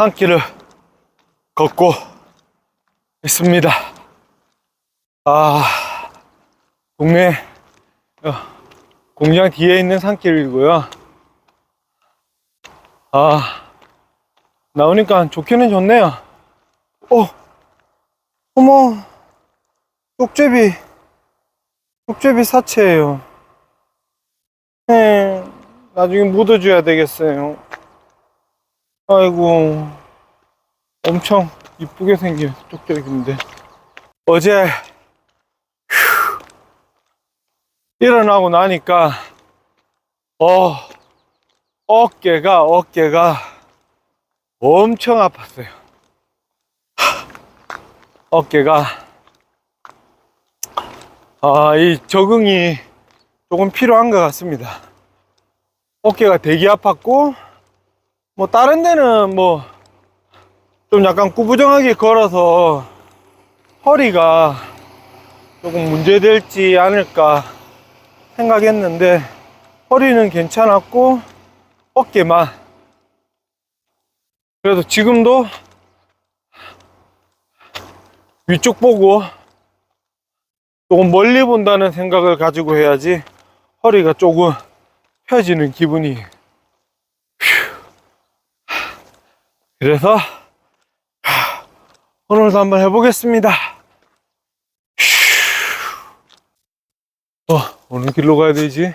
한 끼를 걷고 있습니다. 아, 동네 어, 공장 뒤에 있는 산길이고요. 아, 나오니까 좋기는 좋네요. 어, 어머, 쪽제비, 쪽제비 사체예요. 네, 나중에 묻어줘야 되겠어요. 아이고, 엄청 이쁘게 생긴 쪽제비인데. 어제, 휴, 일어나고 나니까, 어, 어깨가, 어깨가 엄청 아팠어요. 하, 어깨가, 아, 이 적응이 조금 필요한 것 같습니다. 어깨가 되게 아팠고, 뭐, 다른 데는 뭐, 좀 약간 구부정하게 걸어서 허리가 조금 문제될지 않을까 생각했는데, 허리는 괜찮았고, 어깨만. 그래도 지금도 위쪽 보고 조금 멀리 본다는 생각을 가지고 해야지 허리가 조금 펴지는 기분이. 휴. 그래서 하, 오늘도 한번 해보겠습니다. 휴. 어, 어느 길로 가야 되지?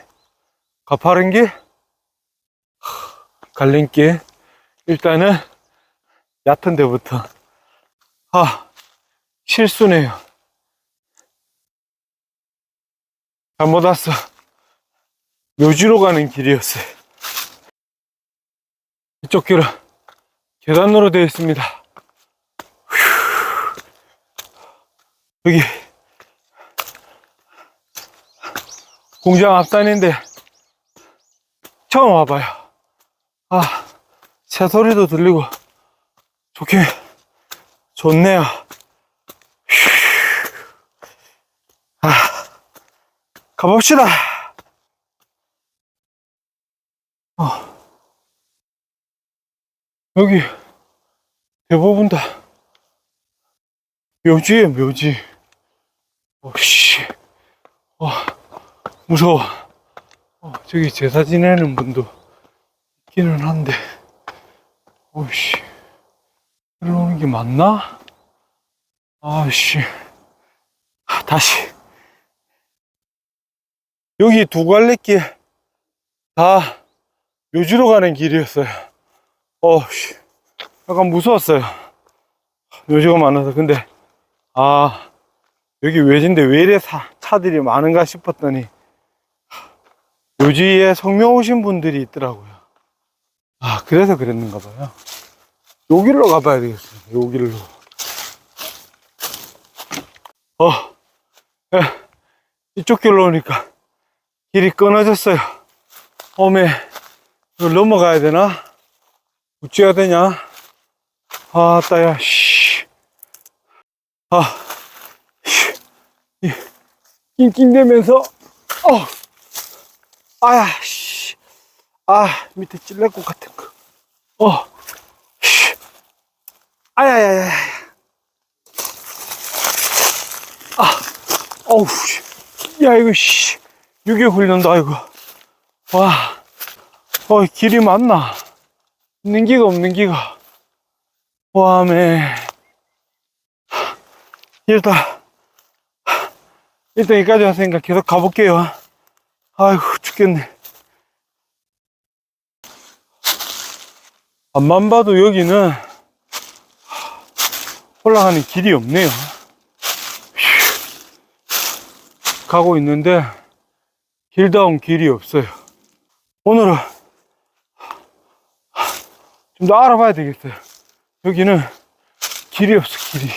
가파른 길? 갈림길? 일단은 얕은 데부터. 아, 실수네요. 잘못 왔어. 묘지로 가는 길이었어요. 이쪽 길은 계단으로 되어 있습니다. 휴. 여기 공장 앞단인데 처음 와봐요. 아, 새 소리도 들리고 좋긴 좋네요. 휴. 아, 가봅시다. 여기 대부분 다 묘지예요, 묘지. 오씨, 와, 무서워. 어, 저기 제사 지내는 분도 있기는 한데, 오씨, 일로 오는 게 맞나? 아씨, 아, 다시. 여기 두 갈래 길 다 묘지로 가는 길이었어요. 어씨, 약간 무서웠어요. 묘지가 많아서. 근데, 아, 여기 외진데 왜 이래 사, 차들이 많은가 싶었더니, 묘지에 성묘 오신 분들이 있더라고요. 아, 그래서 그랬는가 봐요. 여기로 가봐야 되겠어요. 여기로. 어, 예, 이쪽 길로 오니까 길이 끊어졌어요. 어메, 넘어가야 되나? 어찌해야 되냐? 아, 따야, 씨. 아, 씨. 이, 낑낑대면서, 어, 아야, 씨. 아, 밑에 찔릴 것 같은 거. 어, 씨. 아야야야. 아, 어우, 씨. 야, 이거, 씨. 유교 훈련다, 이거. 와, 어, 길이 맞나? 있는 기가 없는 기가. 와매. 일단, 일단 여기까지 왔으니까 계속 가볼게요. 아이고, 죽겠네. 앞만 봐도 여기는 올라가는 길이 없네요. 휴. 가고 있는데 길다운 길이 없어요. 오늘은 좀 더 알아봐야 되겠어요. 여기는 길이 없어, 길이.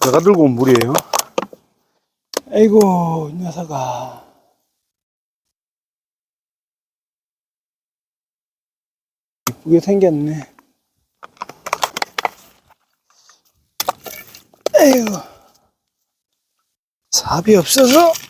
내가 들고 온 물이에요. 아이고, 이 녀석아. 이쁘게 생겼네. 아이고. 삽이 없어서.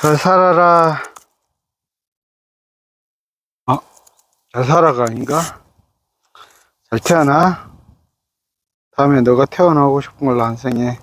잘 살아라. 어? 잘 살아가 아닌가? 잘 태어나? 다음에 너가 태어나고 싶은 걸로 안 생해.